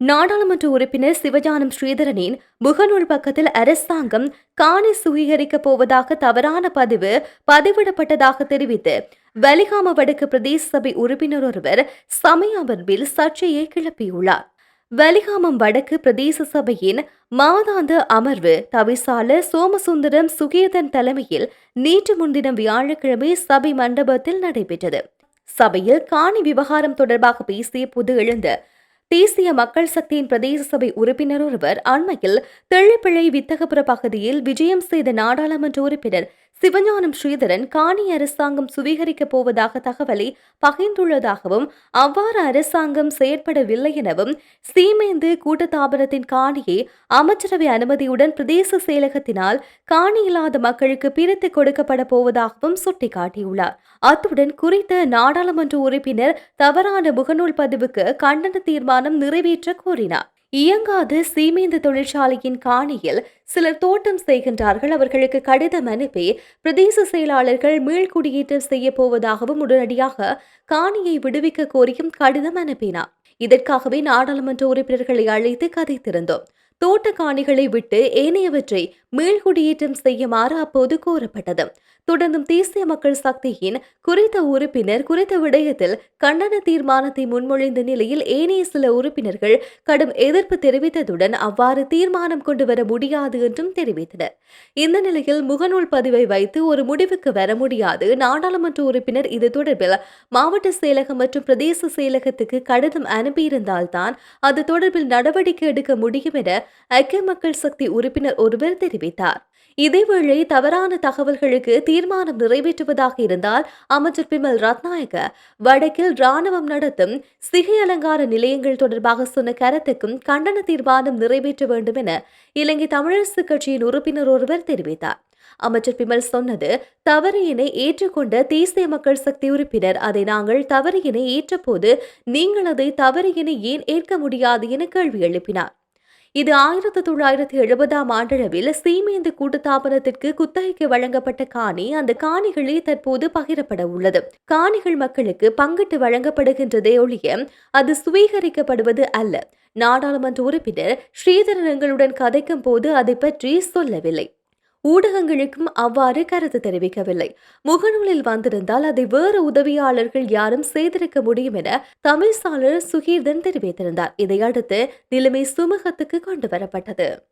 நாடாளுமன்ற உறுப்பினர் சிவஜானம் ஸ்ரீதரனின் முகநூல் பக்கத்தில் அரசாங்கம் காணி சுவீகரிக்கப் போவதாக தவறான பதிவு பதிவிடப்பட்டதாக தெரிவித்து வலிகாம வடக்கு பிரதேச சபை உறுப்பினர் ஒருவர் சமய அமர்வில் சர்ச்சையை கிளப்பியுள்ளார். வலிகாமம் வடக்கு பிரதேச சபையின் மாதாந்த அமர்வு தவிசாளர் சோமசுந்தரம் சுகேதன் தலைமையில் நேற்று முன்தினம் வியாழக்கிழமை சபை மண்டபத்தில் நடைபெற்றது. சபையில் காணி விவகாரம் தொடர்பாக பேசிய பொது எழுந்த தேசிய மக்கள் சக்தியின் பிரதேச சபை உறுப்பினர் ஒருவர் அண்மையில் தெள்ளிப்பிள்ளை வித்தகபுர பகுதியில் விஜயம் செய்த நாடாளுமன்ற உறுப்பினர் சிவஞானம் ஸ்ரீதரன் காணி அரசாங்கம் சுவீகரிக்கப் போவதாக தகவலை பகிர்ந்துள்ளதாகவும் அவ்வாறு அரசாங்கம் செயற்படவில்லை எனவும் சீமேந்து கூட்டத்தாபனத்தின் காணியை அமைச்சரவை அனுமதியுடன் பிரதேச செயலகத்தினால் காணி இல்லாத மக்களுக்கு பிரித்து கொடுக்கப்பட போவதாகவும் சுட்டிக்காட்டியுள்ளார். அத்துடன் குறித்த நாடாளுமன்ற உறுப்பினர் தவறான முகநூல் பதிவுக்கு கண்டன தீர்மானம் நிறைவேற்ற கோரினார். இயங்காத சீமேந்து தொழிற்சாலையின் காணியில் சிலர் தோட்டம் செய்கின்றார்கள். அவர்களுக்கு கடிதம் அனுப்பி பிரதேச செயலாளர்கள் மீள்குடியேற்றம் செய்ய போவதாகவும் உடனடியாக காணியை விடுவிக்க கோரியும் கடிதம் அனுப்பினார். இதற்காகவே நாடாளுமன்ற உறுப்பினர்களை அழைத்து கதைத்திருந்தோம். தோட்டக்காணிகளை விட்டு ஏனையவற்றை மீள்குடியேற்றம் செய்யுமாறு அப்போது கோரப்பட்டது. தொடர்ந்தும் தேசிய மக்கள் சக்தியின் குறித்த உறுப்பினர் குறித்த விடயத்தில் கண்டன தீர்மானத்தை முன்மொழிந்த நிலையில் ஏனைய சில உறுப்பினர்கள் கடும் எதிர்ப்பு தெரிவித்ததுடன் அவ்வாறு தீர்மானம் கொண்டு வர முடியாது என்றும் தெரிவித்தனர். இந்த நிலையில் முகநூல் பதிவை வைத்து ஒரு முடிவுக்கு வர முடியாது. நாடாளுமன்ற உறுப்பினர் இது தொடர்பில் மாவட்ட செயலகம் மற்றும் பிரதேச செயலகத்துக்கு கடிதம் அனுப்பியிருந்தால்தான் அது தொடர்பில் நடவடிக்கை எடுக்க முடியும் என ஐக்கிய மக்கள் சக்தி உறுப்பினர் ஒருவர் தெரிவித்தார். இதேவேளை தவறான தகவல்களுக்கு தீர்மானம் நிறைவேற்றுவதாக இருந்தால் அமைச்சர் பிமல் ரத்நாயக வடக்கில் ராணுவம் நடத்தும் சிகை அலங்கார நிலையங்கள் தொடர்பாக சொன்ன கருத்துக்கும் கண்டன தீர்மானம் நிறைவேற்ற வேண்டும் என இலங்கை தமிழரசு கட்சியின் உறுப்பினர் ஒருவர் தெரிவித்தார். அமைச்சர் பிமல் சொன்னது தவறியினை ஏற்றுக்கொண்ட தேசிய மக்கள் சக்தி உறுப்பினர் அதை நாங்கள் தவறியினை ஏற்றபோது நீங்கள் அதை தவறியினை ஏன் ஏற்க முடியாது என கேள்வி எழுப்பினார். இது ஆயிரத்தி தொள்ளாயிரத்தி எழுபதாம் ஆண்டளவில் சீமேந்து கூட்டுத்தாபனத்திற்கு குத்தகைக்கு வழங்கப்பட்ட காணி அந்த காணிகளே தற்போது பகிரப்பட உள்ளது. காணிகள் மக்களுக்கு பங்கிட்டு வழங்கப்படுகின்றதே ஒழிய அது சுவீகரிக்கப்படுவது அல்ல. நாடாளுமன்ற உறுப்பினர் ஸ்ரீதரன் எங்களுடன் கதைக்கும் போது அதை பற்றி சொல்லவில்லை. ஊடகங்களுக்கும் அவ்வாறு கருத்து தெரிவிக்கவில்லை. முகநூலில் வந்திருந்தால் அதை வேறு உதவியாளர்கள் யாரும் செய்திருக்க முடியும் என தமிழ்சாளர் சுகீர்தன் தெரிவித்திருந்தார். இதையடுத்து நிலைமை சுமூகத்துக்கு கொண்டு வரப்பட்டது.